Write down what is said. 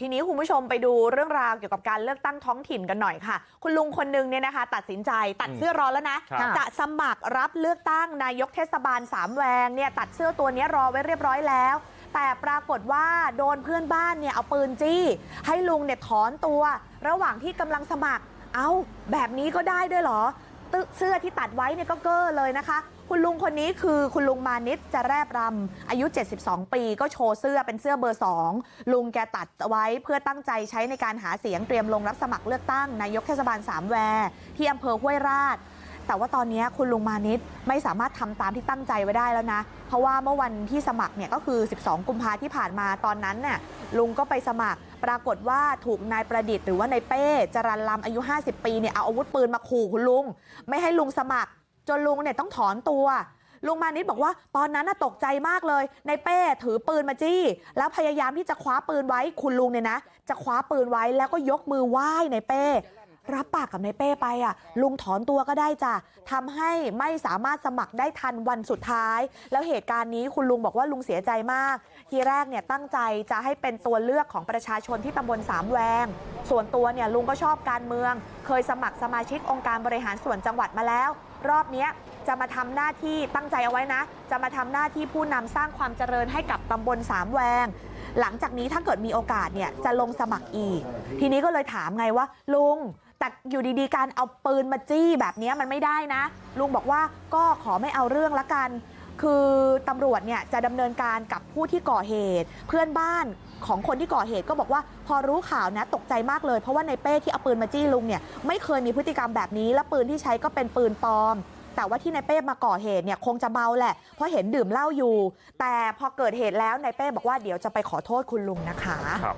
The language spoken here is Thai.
ทีนี้คุณผู้ชมไปดูเรื่องราวเกี่ยวกับการเลือกตั้งท้องถิ่นกันหน่อยค่ะ คุณลุงคนนึงเนี่ยนะคะ ตัดสินใจตัดเสื้อรอแล้วนะครับจะสมัครรับเลือกตั้งนายกเทศบาลสามแวงเนี่ยตัดเสื้อตัวเนี้ยรอไว้เรียบร้อยแล้ว แต่ปรากฏว่าโดนเพื่อนบ้านเนี่ยเอาปืนจี้ ให้ลุงเนี่ยถอนตัว ระหว่างที่กำลังสมัคร เอ้าแบบนี้ก็ได้ด้วยเหรอตึ เสื้อที่ตัดไว้เนี่ยก็เก้อเลยนะคะ คุณลุงคนนี้คือคุณลุงมานิดจะแรบรำอายุ 72 ปีก็โชว์เสื้อเป็นเสื้อเบอร์ 2 ลุงแกตัดไว้เพื่อตั้งใจใช้ในการหาเสียงเตรียมลงรับสมัครเลือกตั้งนายกเทศบาลสามแวร์ที่อำเภอห้วยราช แต่ว่าตอนนี้คุณลุงมานิดไม่สามารถทำตามที่ตั้งใจไว้ได้แล้วนะเพราะว่าเมื่อวันที่สมัครเนี่ยก็คือ 12 กุมภาที่ผ่านมาตอนนั้นเนี่ยลุงก็ไปสมัคร ปรากฏว่าถูกนายประดิษฐ์หรือว่านายเป้จรันลำอายุ 50 ปีเนี่ยเอาอาวุธปืนมาขู่คุณลุง ไม่ให้ลุงสมัคร จนลุงเนี่ยต้องถอนตัวลุงมานิดบอกว่าตอนนั้นน่ะตกใจมากเลยนายเป้ถือปืนมาจี้ แล้วพยายามที่จะคว้าปืนไว้คุณลุงเนี่ยนะ จะคว้าปืนไว้แล้วก็ยกมือไหว้นายเป้ รับปากกับนายเป้ไปอะลุงถอนตัวก็ได้จ้ะทำให้ไม่สามารถสมัครได้ทันวันสุดท้าย แล้วเหตุการณ์นี้คุณลุงบอกว่าลุงเสียใจมาก ทีแรกเนี่ยตั้งใจจะให้เป็นตัวเลือกของประชาชนที่ตำบลสามแวง ส่วนตัวเนี่ยลุงก็ชอบการเมือง เคยสมัครสมาชิกองค์การบริหารส่วนจังหวัดมาแล้ว รอบนี้จะมาทำหน้าที่ตั้งใจเอาไว้นะ จะมาทำหน้าที่ผู้นำสร้างความเจริญให้กับตำบลสามแวง หลังจากนี้ถ้าเกิดมีโอกาสเนี่ยจะลงสมัครอีก ทีนี้ก็เลยถามไงว่าลุง แต่อยู่ดีๆการเอาปืนมาจี้แบบนี้มันไม่ได้นะลุงบอกว่าก็ขอไม่เอาเรื่องละกันคือตำรวจเนี่ยจะดำเนินการกับผู้ที่ก่อเหตุเพื่อนบ้านของคนที่ก่อเหตุก็บอกว่าพอรู้ข่าวนะตกใจมากเลยเพราะว่าในเป้ที่เอาปืนมาจี้ลุงเนี่ยไม่เคยมีพฤติกรรมแบบนี้และปืนที่ใช้ก็เป็นปืนปลอม แต่ว่าที่นายเป้มาก่อเหตุเนี่ยคงจะเมาแหละเพราะเห็นดื่มเหล้าอยู่ แต่พอเกิดเหตุแล้วนายเป้บอกว่าเดี๋ยวจะไปขอโทษคุณลุงนะคะครับ